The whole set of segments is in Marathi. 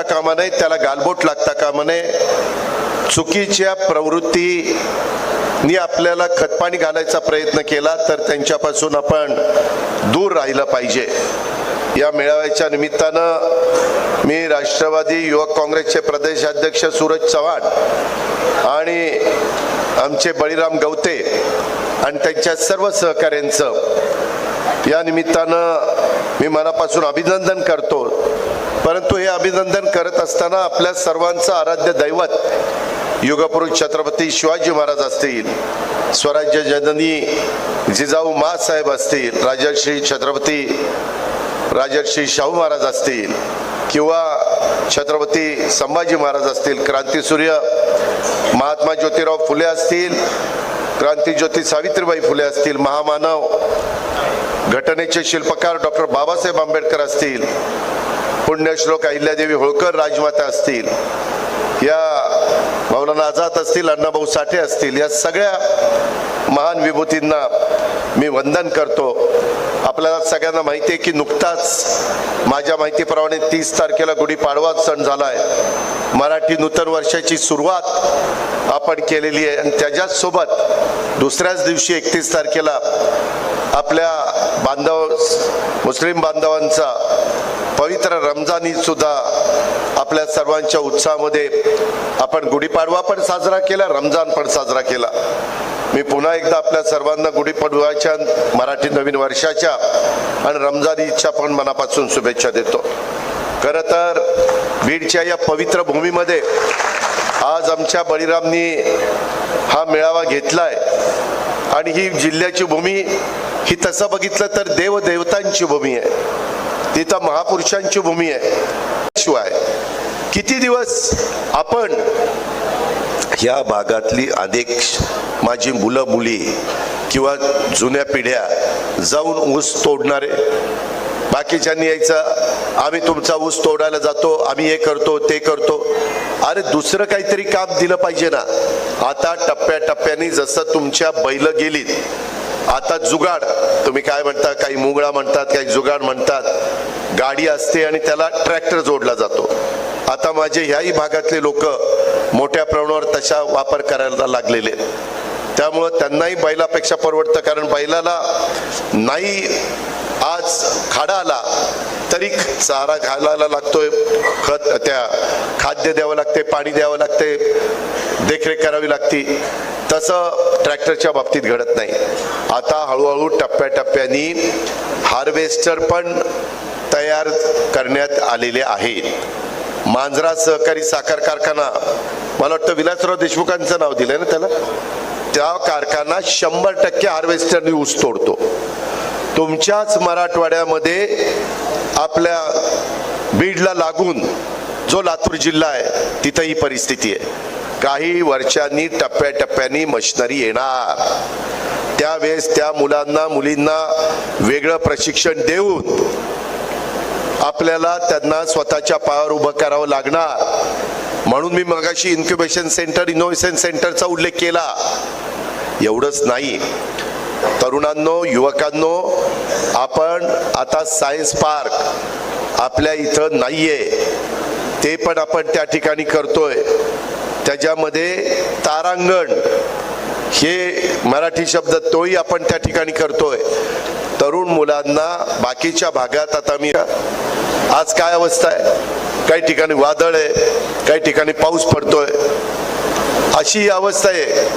लागता कामा नये त्याला गालबोट लागता कामा नये. चुकीच्या प्रवृत्ती नी आपल्याला खतपाणी घालायचा प्रयत्न केला तर त्यांच्यापासून आपण दूर राहिलं पाहिजे. या मेळाव्याच्या निमित्तानं मी राष्ट्रवादी युवक काँग्रेसचे प्रदेशाध्यक्ष सूरज चव्हाण आणि आमचे बळीराम गवते आणि त्यांच्या सर्व सहकाऱ्यांचं या निमित्तानं मी मनापासून अभिनंदन करतो. परंतु हे अभिनंदन करत असताना आपल्या सर्वांचं आराध्य दैवत युगपुरुष छत्रपती शिवाजी महाराज असतील स्वराज्य जननी जिजाऊ मासाहेब असतील राजर्षी छत्रपती राजर्षी शाहू महाराज असतील किंवा छत्रपती संभाजी महाराज असतील क्रांतीसूर्य महात्मा ज्योतिराव फुले असतील क्रांतीज्योती सावित्रीबाई फुले असतील महामानव घटनेचे शिल्पकार डॉक्टर बाबासाहेब आंबेडकर असतील पुण्यश्लोक अहिल्यादेवी होळकर राजमाता असतील या मौलाना आझाद असतील अण्णाभाऊ साठे असतील या सगळ्या महान विभूतींना मी वंदन करतो. आपल्याला सगळ्यांना माहिती आहे की नुकताच माझ्या माहितीप्रमाणे तीस तारखेला गुढीपाडवा सण झाला आहे मराठी नूतन वर्षाची सुरुवात आपण केलेली आहे. आणि त्याच्यासोबत दुसऱ्याच दिवशी एकतीस तारखेला आपल्या बांधव मुस्लिम बांधवांचा पवित्र रमजानी सुद्धा आपल्या सर्वांच्या उत्साहामध्ये आपण गुढीपाडवा पण साजरा केला रमजान पण साजरा केला. मी पुन्हा एकदा आपल्या सर्वांना गुढीपाडव्याच्या मराठी नवीन वर्षाच्या आणि रमजानीच्या पण मनापासून शुभेच्छा देतो. खरं तर बीडच्या या पवित्र भूमीमध्ये आज आमच्या बळीरामनी हा मेळावा घेतलाय. आणि ही जिल्ह्याची भूमी ही तसं बघितलं तर देवदेवतांची भूमी आहे. तिथं महापुरुषांची भूमी आहे. शिवाय किती दिवस आपण या भागातली अनेक माझी मुलं मुली किंवा जुन्या पिढ्या जाऊन ऊस तोडणारे बाकीच्यांनी यायचं आम्ही तुमचा ऊस तोडायला जातो आम्ही हे करतो ते करतो. अरे दुसरं काहीतरी काम दिलं पाहिजे ना. आता टप्प्याटप्प्याने जसं तुमच्या बैल गेलीत आता जुगाड तुम्ही काय म्हणता काही मुगळा म्हणतात काही जुगाड म्हणतात. गाडी असते आणि त्याला ट्रॅक्टर जोडला जातो. आता माझे ह्याही भागातले लोक मोठ्या प्रमाणावर तशा वापर करायला लागलेले. आहेत. त्यामुळं त्यांनाही बैलापेक्षा परवडतं कारण बैलाला नाही आज खाडा आला तरी चारा घालायला लागतोय. खत त्या खाद्य द्यावं लागते पाणी द्यावं लागते देखरेख करावी लागती. तसं ट्रॅक्टरच्या बाबतीत घडत नाही. आता हळूहळू टप्प्याटप्प्यानी हार्वेस्टर पण तयार करण्यात आलेले आहेत मांजरा सहकारी साखर कारखाना मला वाटतं विलासराव देशमुखांचं नाव दिलंय ना त्याला? त्या कारखाना शंभर टक्के हार्वेस्टरनी ऊस तोडतो. तुमच्याच मराठवाड्यामध्ये आपल्या बीडला लागून जो लातूर जिल्हा आहे तिथं ही परिस्थिती आहे. काही वर्षांनी टप्प्याटप्प्यानी मशिनरी येणार. त्यावेळेस त्या मुलांना मुलींना वेगळं प्रशिक्षण देऊन आपल्याला त्यांना स्वतःच्या पायावर उभं करावं लागणार. म्हणून मी मगाशी इन्क्युबेशन सेंटर इनोव्हेशन सेंटरचा उल्लेख केला. एवढंच नाही. तरुणांनो युवकांनो आपण आता सायन्स पार्क आपल्या इथं नाहीये. ते पण आपण त्या ठिकाणी करतोय. त्याच्यामध्ये तारांगण हे मराठी शब्द तोही आपण त्या ठिकाणी करतोय. तरुण मुलांना बाकीच्या भागात आता मी आज काय अवस्था आहे? काही ठिकाणी वादळ आहे काही ठिकाणी पाऊस पडतोय. अशी ही अवस्था आहे.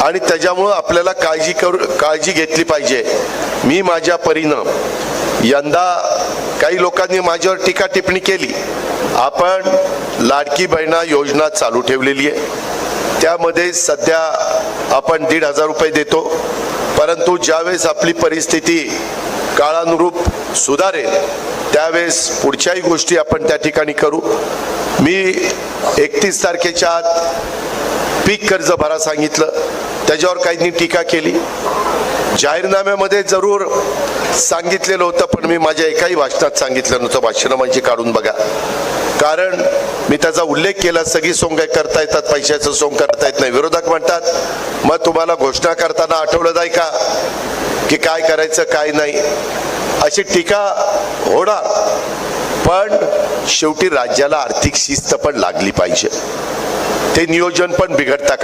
आणि त्याच्यामुळं आपल्याला काळजी करू काळजी घेतली पाहिजे. मी माझ्या परीनं यंदा काही लोकांनी माझ्यावर टीका टिप्पणी केली. आपण लाडकी बहिणा योजना चालू ठेवलेली आहे. त्यामध्ये सध्या आपण दीड हजार रुपये देतो. परंतु ज्यावेळेस आपली परिस्थिती काळानुरूप सुधारेल त्यावेळेस पुढच्याही गोष्टी आपण त्या ठिकाणी करू. मी एकतीस तारखेच्या आत पीक कर्ज भरा सांगितलं. त्याच्यावर काहींनी टीका केली. जाहीरनाम्यामध्ये जरूर सांगितलेलं होतं पण मी माझ्या एकाही भाषणात सांगितलं नव्हतं. भाषणं म्हणजे काढून बघा. कारण मी त्याचा उल्लेख केला सगळी सोंग करता येतात पैशाचं सोंग करता येत नाही. विरोधक म्हणतात मग तुम्हाला घोषणा करताना आठवलं नाही का? की काय करायचं काय नाही? अशी टीका होणार. पण शेवटी राज्याला आर्थिक शिस्त पण लागली पाहिजे. ते नियोजन पण बिघडता का